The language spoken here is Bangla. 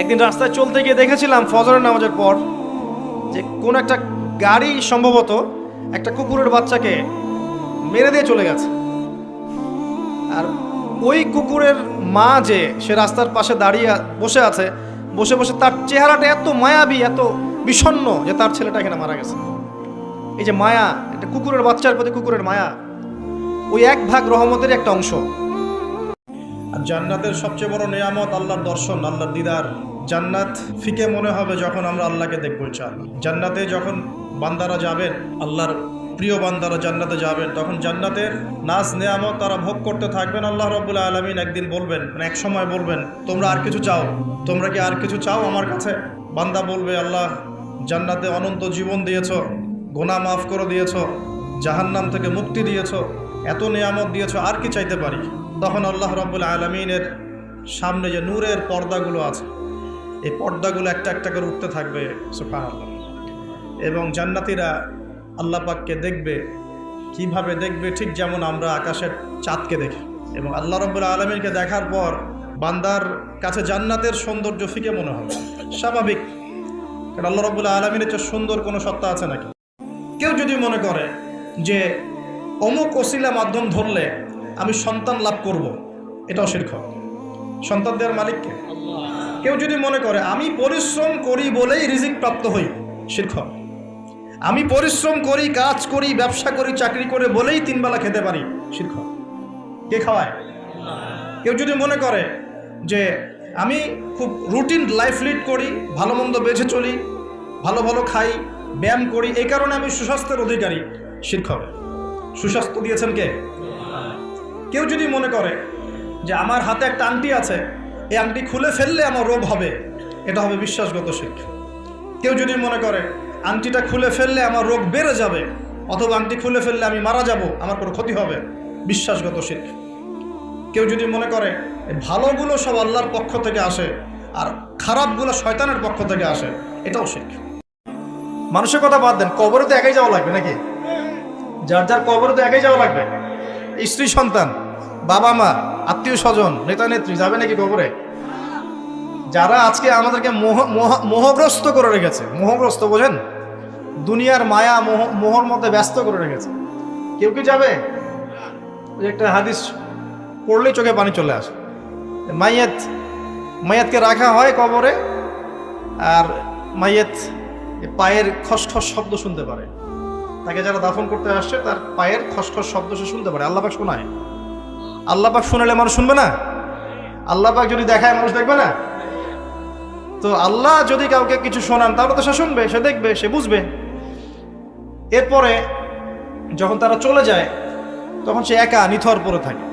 একদিন রাস্তায় চলতে গিয়ে দেখেছিলাম ফজরের নামাজের পর যে কোন একটা গাড়ি সম্ভবত একটা কুকুরের বাচ্চাকে মেরে দিয়ে চলে গেছে। আর ওই কুকুরের মা যে, সে রাস্তার পাশে দাঁড়িয়ে বসে আছে, বসে বসে তার চেহারাটা এত মায়াবী, এত বিষণ্ণ যে তার ছেলেটা এখানে মারা গেছে। এই যে মায়া, একটা কুকুরের বাচ্চার প্রতি কুকুরের মায়া, ওই এক ভাগ রহমতের একটা অংশ। জান্নাতের সবচেয়ে বড় নিয়ামত আল্লাহর দর্শন, আল্লাহর দিদার। জান্নাত ফিকে মনে হবে যখন আমরা আল্লাহকে দেখব ইনশাআল্লাহ। জান্নাতে যখন বান্দারা যাবেন, আল্লাহর প্রিয় বান্দারা জান্নাতে যাবেন, তখন জান্নাতের নাচ নেয়ামত তারা ভোগ করতে থাকবেন। আল্লাহ রবুল্লাহ আলমিন একদিন বলবেন মানে এক সময় বলবেন, তোমরা আর কিছু চাও? তোমরা কি আর কিছু চাও আমার কাছে? বান্দা বলবে, আল্লাহ, জান্নাতে অনন্ত জীবন দিয়েছ, গোনা মাফ করে দিয়েছ, জাহান্নাম থেকে মুক্তি দিয়েছ, এত নিয়ামত দিয়েছ, আর কি চাইতে পারি? তখন আল্লাহ রব্বুল আলমিনের সামনে যে নূরের পর্দাগুলো আছে, এই পর্দাগুলো একটা একটা করে উঠতে থাকবে আল্লাহ এবং জান্নাতিরা আল্লাহ পাককে দেখবে, কীভাবে দেখবে ঠিক যেমন আমরা আকাশের চাঁদকে দেখি। এবং আল্লাহ রব্বুল আলমিনকে দেখার পর বান্দার কাছে জান্নাতের সৌন্দর্য ফিকে মনে হবে। স্বাভাবিক। কারণ আল্লাহ রব্বুল আলমিনের চেয়ে সুন্দর কোনো সত্তা আছে নাকি? কেউ যদি মনে করে যে অমুক ওসিলা মাধ্যম ধরলে আমি সন্তান লাভ করব। এটাও শীর্ষ সন্তান দেওয়ার মালিককে কেউ যদি মনে করে, আমি পরিশ্রম করি বলেই রিজিক প্রাপ্ত হই শীর্ষ আমি পরিশ্রম করি, কাজ করি, ব্যবসা করি, চাকরি করে বলেই তিনবেলা খেতে পারি শীর্ষ কে খাওয়ায়? কেউ যদি মনে করে যে, আমি খুব রুটিন লাইফ লিড করি, ভালো মন্দ বেছে চলি, ভালো ভালো খাই, ব্যায়াম করি এই কারণে আমি সুস্বাস্থ্যের অধিকারী শিক্ষক সুস্বাস্থ্য দিয়েছেন কে? কেউ যদি মনে করে যে আমার হাতে একটা আংটি আছে, এই আংটি খুলে ফেললে আমার রোগ হবে, এটা হবে বিশ্বাসগত শিক্ষা। কেউ যদি মনে করে আংটিটা খুলে ফেললে আমার রোগ বেড়ে যাবে, অথবা আংটি খুলে ফেললে আমি মারা যাব, আমার কোনো ক্ষতি হবে, বিশ্বাসগত শিক্ষা। কেউ যদি মনে করে ভালোগুলো সব আল্লাহর পক্ষ থেকে আসে, আর খারাপগুলো শয়তানের পক্ষ থেকে আসে, এটাও শিখ মানুষের কথা বাদ দেন, কবরে তো একাই যাওয়া লাগবে নাকি? যার যার কবরে তো একাই যাওয়া লাগবে। স্ত্রী সন্তান, বাবা মা, আত্মীয় স্বজন, নেতা নেত্রী, যাবে নাকি কবরে? যারা আজকে আমাদেরকে মোহ, মোহ- মোহগ্রস্ত করে রেখেছে, মোহগ্রস্ত বোঝেন? দুনিয়ার মায়া মোহ, মোহর মধ্যে ব্যস্ত করে রেখেছে। কেউ কি যাবে? একটা হাদিস পড়লেই চোখে পানি চলে আসে। মাইয়াত, মাইয়াতকে রাখা হয় কবরে, আর মাইয়াত পায়ের খসখস শব্দ শুনতে পারে। তাকে যারা দাফন করতে আসছে, তার পায়ের খসখস শব্দ সে শুনতে পারে। আল্লাপাক শোনায়। আল্লাপাক শোনালে মানুষ শুনবে না? আল্লাপাক যদি দেখায়, মানুষ দেখবে না? তো আল্লাহ যদি কাউকে কিছু শোনান, তাহলে তো সে শুনবে, সে দেখবে, সে বুঝবে। এরপরে যখন তারা চলে যায়, তখন সে একা, নিথর পরে থাকে।